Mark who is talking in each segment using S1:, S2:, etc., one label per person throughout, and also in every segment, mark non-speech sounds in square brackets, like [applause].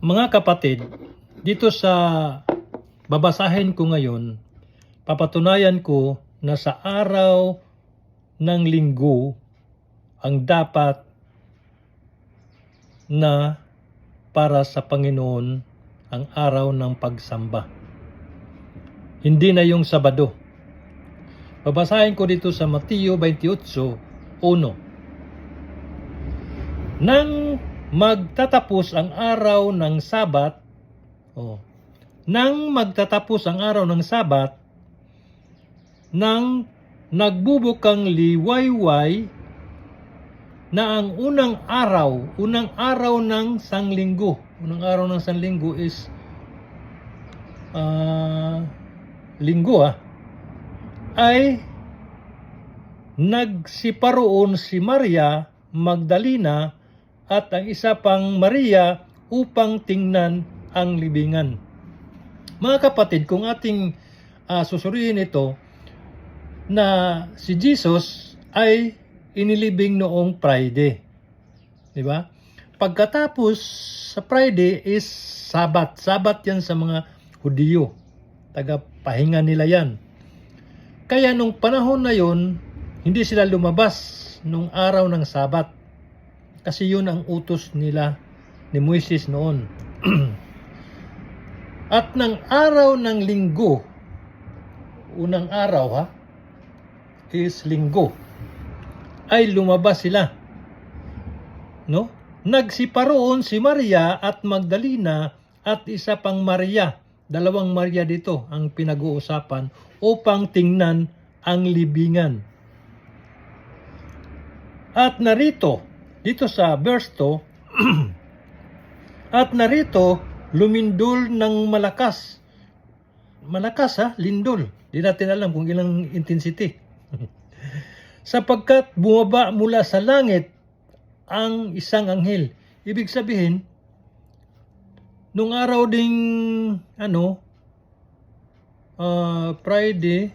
S1: Mga kapatid, dito sa babasahin ko ngayon, papatunayan ko na sa araw ng linggo ang dapat na para sa Panginoon ang araw ng pagsamba. Hindi na yung Sabado. Babasahin ko dito sa Mateo 28:1. Nang magtatapos ang araw ng Sabat, oh, nang magtatapos ang araw ng Sabat, nang nagbubukang liwayway na ang unang araw, unang araw ng sanglinggo, unang araw ng sanglinggo is ah, linggo ah, ay nagsiparoon si Maria Magdalena at ang isa pang Maria upang tingnan ang libingan. Mga kapatid, kung ating ah, susuriin ito, na si Jesus ay inilibing noong Friday. Di ba? Pagkatapos sa Friday is Sabat. Sabat yan sa mga Hudiyo. Taga-pahinga nila yan. Kaya nung panahon na yon, hindi sila lumabas nung araw ng Sabat. Kasi yun ang utos nila ni Moises noon. [clears throat] At ng araw ng linggo, unang araw ha, is linggo, ay lumabas sila. No? Nagsiparoon si Maria at Magdalena at isa pang Maria, dalawang Maria dito ang pinag-uusapan upang tingnan ang libingan. At narito, dito sa verse 2, [clears throat] at narito, lumindol ng malakas. Malakas ha, lindol. Di natin alam kung ilang intensity. [laughs] Sapagkat bumaba mula sa langit ang isang anghel. Ibig sabihin, nung araw ding ano, ah, Friday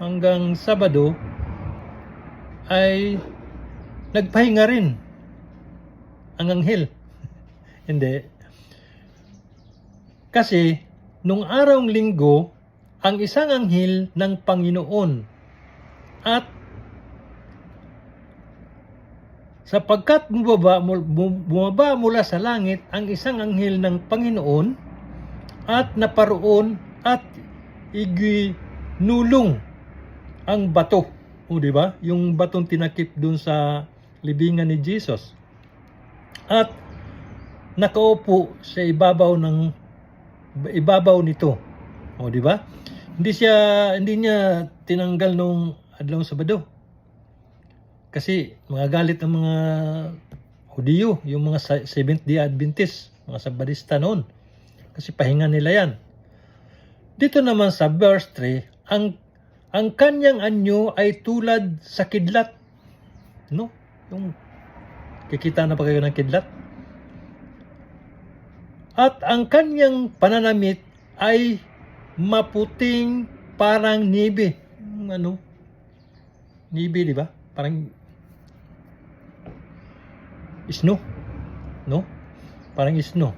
S1: hanggang Sabado ay nagpahinga rin ang anghel. [laughs] Hindi. Kasi nung araw linggo, ang isang anghel ng Panginoon at sapagkat bumaba, bum- bumaba mula sa langit ang isang anghel ng Panginoon at naparoon at iginulong ang bato. O di ba? Yung batong tinakip dun sa libingan ni Jesus. At nakaupo sa ibabaw ng ibabaw nito. O di ba? Hindi siya hindi niya tinanggal nung adlaw Sabado. Kasi mga galit ang mga Hudiyo, yung mga Seventh Day Adventist, mga Sabadista noon. Kasi pahinga nila yan. Dito naman sa verse 3, ang ang kanyang anyo ay tulad sa kidlat. No? Yung kikita na pa kayo ng kidlat. At ang kanyang pananamit ay maputing parang nibe. Yung Ano? Nibe, di ba? Parang snow. No? Parang snow.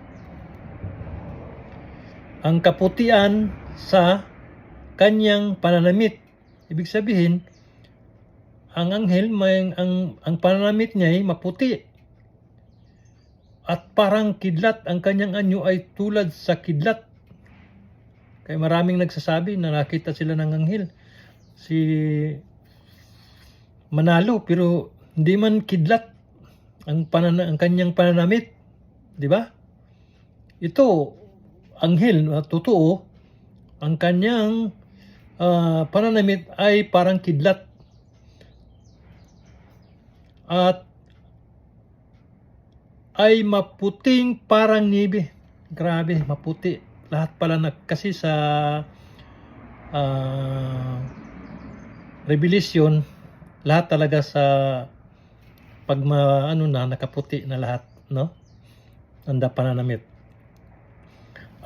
S1: Ang kaputian sa kanyang pananamit. Ibig sabihin, ang anghel, may, ang, ang pananamit niya ay maputi. At parang kidlat, ang kanyang anyo ay tulad sa kidlat. Kaya maraming nagsasabi na nakita sila ng anghel. Si Manalo, pero hindi man kidlat ang, panana, ang kanyang pananamit. Di ba? Ito, anghel, uh, totoo, ang kanyang ah, pananamit ay parang kidlat. At ay maputing parang nibe. Grabe, maputi. Lahat pala na kasi sa ah, Revelation, lahat talaga sa pag ma, ano na nakaputi na lahat, no? Anda pananamit.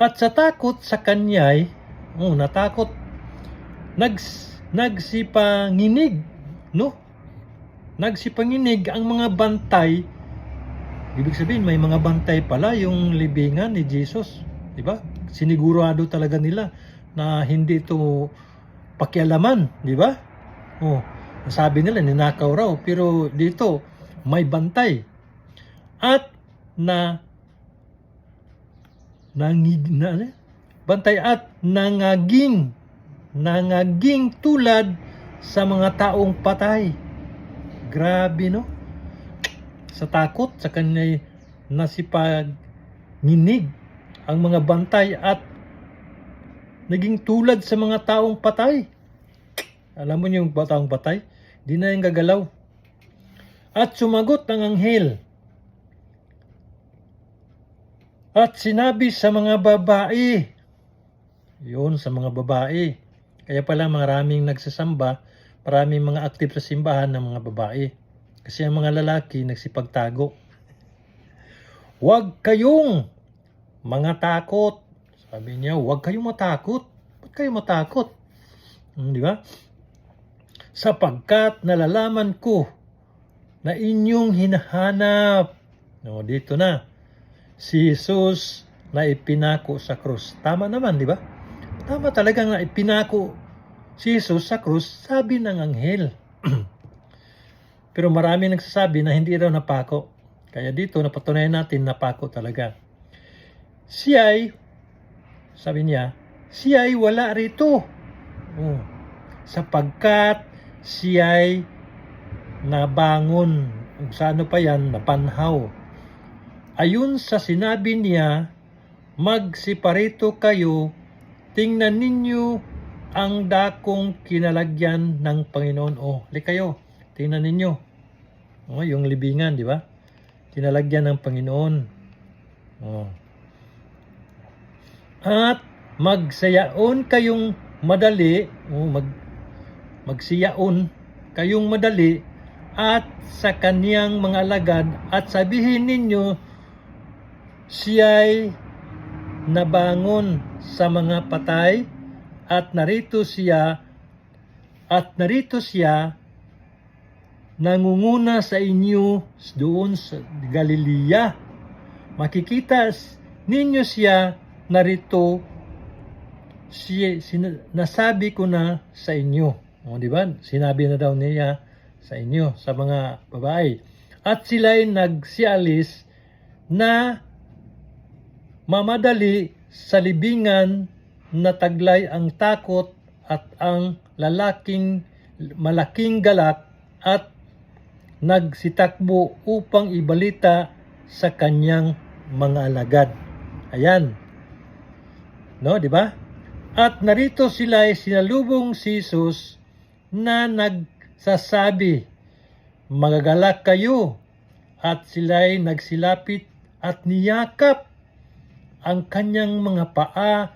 S1: At sa takot sa kanya'y, oh, natakot, nags, nagsipanginig, no? Nagsipanginig ang mga bantay Ibig sabihin, may mga bantay pala yung libingan ni Jesus. Di ba? Sinigurado talaga nila na hindi ito pakialaman. Di ba? Oh, sabi nila, ninakaw raw. Pero dito, may bantay. At na nangig na ano? bantay at nangaging nangaging tulad sa mga taong patay. Grabe no? Sa takot sa kanya'y nasipag nginig ang mga bantay at naging tulad sa mga taong patay. Alam mo yung taong patay? Di na yung gagalaw. At sumagot ang anghel. At sinabi sa mga babae, yun sa mga babae. Kaya pala maraming nagsasamba, maraming mga active sa simbahan ng mga babae. Kasi ang mga lalaki nagsipagtago. Huwag kayong mga takot. Sabi niya, huwag kayong matakot. Ba't kayo matakot? Hmm, di ba? Sapagkat nalalaman ko na inyong hinahanap. No, dito na. Si Jesus na ipinako sa krus. Tama naman, di ba? Tama talagang na ipinako si Jesus sa krus, sabi ng anghel. [clears throat] Pero marami nagsasabi na hindi raw napako. Kaya dito napatunayan natin napako talaga. Siya ay, sabi niya, siya ay wala rito. Oh, sapagkat siya ay nabangon. Kung sa ano pa yan, napanhaw. Ayun sa sinabi niya, magsiparito kayo, tingnan ninyo ang dakong kinalagyan ng Panginoon. Oh, li kayo, tingnan ninyo. Oh, yung libingan, di ba? Kinalagyan ng Panginoon. Oh. At magsayaon kayong madali, oh, mag magsiyaon kayong madali at sa kaniyang mga alagad at sabihin ninyo siya'y nabangon sa mga patay at narito siya at narito siya nangunguna sa inyo doon sa Galilea. Makikita ninyo siya narito siya, sin, nasabi ko na sa inyo. O, di ba? Sinabi na daw niya sa inyo, sa mga babae. At sila'y nagsialis na mamadali sa libingan na taglay ang takot at ang lalaking malaking galak at nagsitakbo upang ibalita sa kanyang mga alagad. Ayan. No, di ba? At narito sila ay sinalubong si Jesus na nagsasabi, magagalak kayo. At sila ay nagsilapit at niyakap ang kanyang mga paa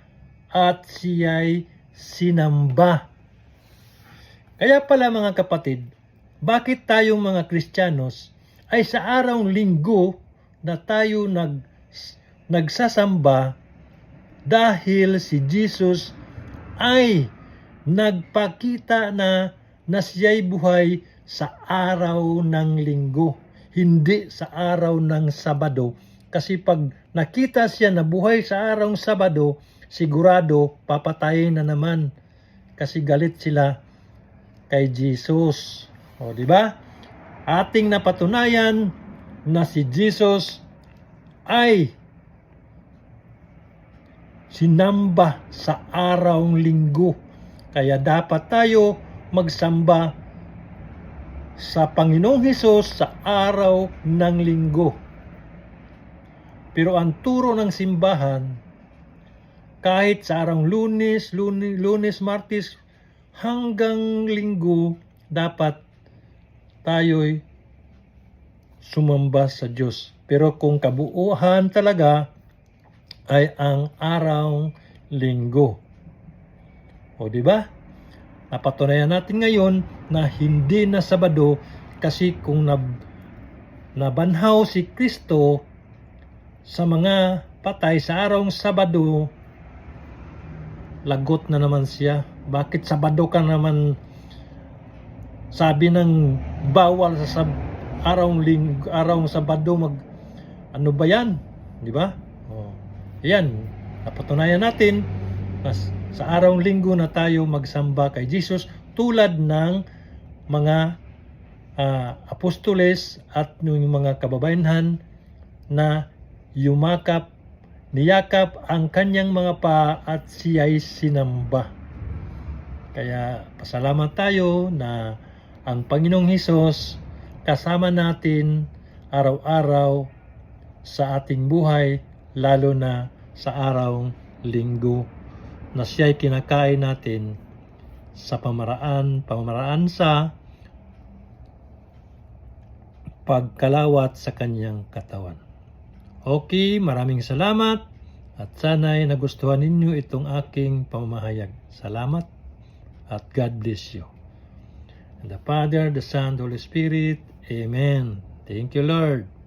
S1: at siya'y sinamba. Kaya pala mga kapatid, bakit tayong mga Kristiyanos ay sa araw linggo na tayo nag, nagsasamba dahil si Jesus ay nagpakita na na siya'y buhay sa araw ng linggo, hindi sa araw ng Sabado. Kasi pag nakita siya na buhay sa araw ng Sabado, sigurado papatayin na naman kasi galit sila kay Jesus. O, di ba? Ating napatunayan na si Jesus ay sinamba sa araw ng linggo. Kaya dapat tayo magsamba sa Panginoong Hesus sa araw ng linggo. Pero ang turo ng simbahan, kahit sa araw lunes, lunes, lunes, martes, hanggang linggo, dapat tayo'y sumamba sa Diyos. Pero kung kabuuhan talaga, ay ang araw linggo. O di ba? Napatunayan natin ngayon na hindi na Sabado kasi kung nab nabanhaw si Kristo sa mga patay sa araw Sabado, lagot na naman siya. Bakit Sabado ka naman sabi ng bawal sa sab araw ling araw Sabado mag ano ba yan? Di ba? Oh. Yan, napatunayan natin na s- sa araw linggo na tayo magsamba kay Jesus tulad ng mga ah, apostoles at yung mga kababayanhan na yumakap, niyakap ang kanyang mga pa at siya'y sinamba. Kaya pasalamat tayo na ang Panginoong Hesus kasama natin araw-araw sa ating buhay, lalo na sa araw linggo na siya'y kinakain natin sa pamaraan, pamaraan sa pagkalawat sa kanyang katawan. Okay, maraming salamat at sana'y nagustuhan ninyo itong aking pamamahayag. Salamat at God bless you. And the Father, the Son, the Holy Spirit. Amen. Thank you, Lord.